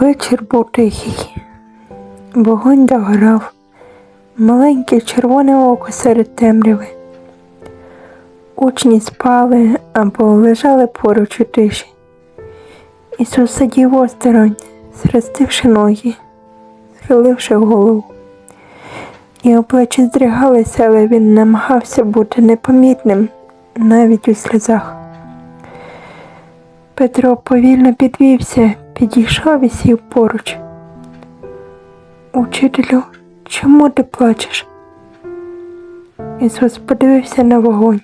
Вечір був тихий. Вогонь догорав, маленьке червоне око серед темряви. Учні спали або лежали поруч у тиші. Ісус сидів осторонь, зростивши ноги, схиливши голову. Його плечі здригалися, але він намагався бути непомітним навіть у сльозах. Петро повільно підвівся, підійшов і сів поруч. Учителю, чому ти плачеш? Ісус подивився на вогонь,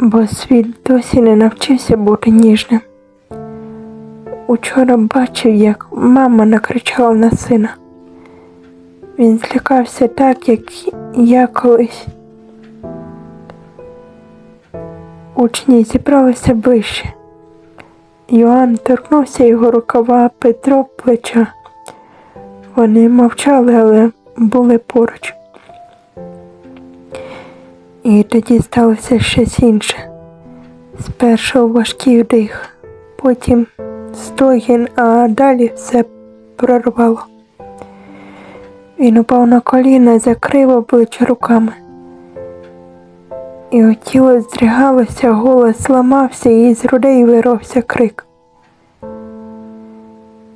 бо світ досі не навчився бути ніжним. Учора бачив, як мама накричала на сина. Він злякався так, як я колись. Учні зібралися ближче. Йоанн торкнувся його рукава Петро плеча. Вони мовчали, але були поруч. І тоді сталося щось інше. Спершу важкий вдих, потім стогін, а далі все прорвало. Він упав на коліна, закрив обличчя руками. Його тіло здригалося, голос ламався, і з грудей вировся крик.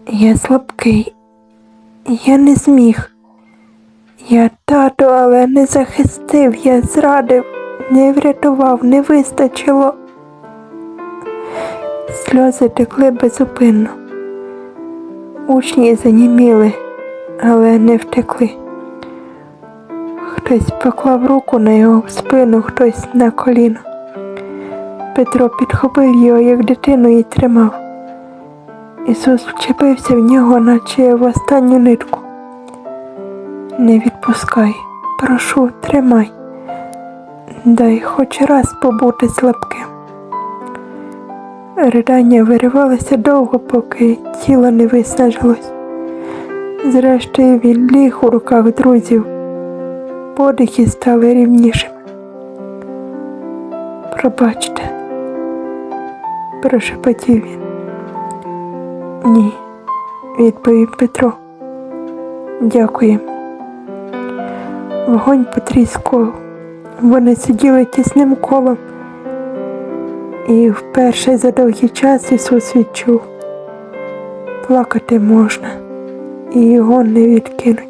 Я слабкий, я не зміг. Я тато, але не захистив, я зрадив, не врятував, не вистачило. Сльози текли безупинно. Учні заніміли, але не втекли. Хтось поклав руку на його спину, хтось на коліно. Петро підхопив його, як дитину, і тримав. Ісус вчепився в нього, наче в останню нитку. Не відпускай, прошу, тримай. Дай хоч раз побути слабким. Ридання виривалося довго, поки тіло не виснажилось. Зрештою він ліг у руках друзів подихи стали рівнішими. Пробачте, прошепотів він. Ні, відповів Петро. Дякую. Вогонь потріскував. Вони сиділи тісним колом, і вперше за довгий час Ісус відчув. Плакати можна, і його не відкинуть.